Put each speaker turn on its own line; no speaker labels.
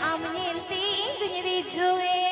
আম নিন্তি ইন্দুরি ঝোয়ে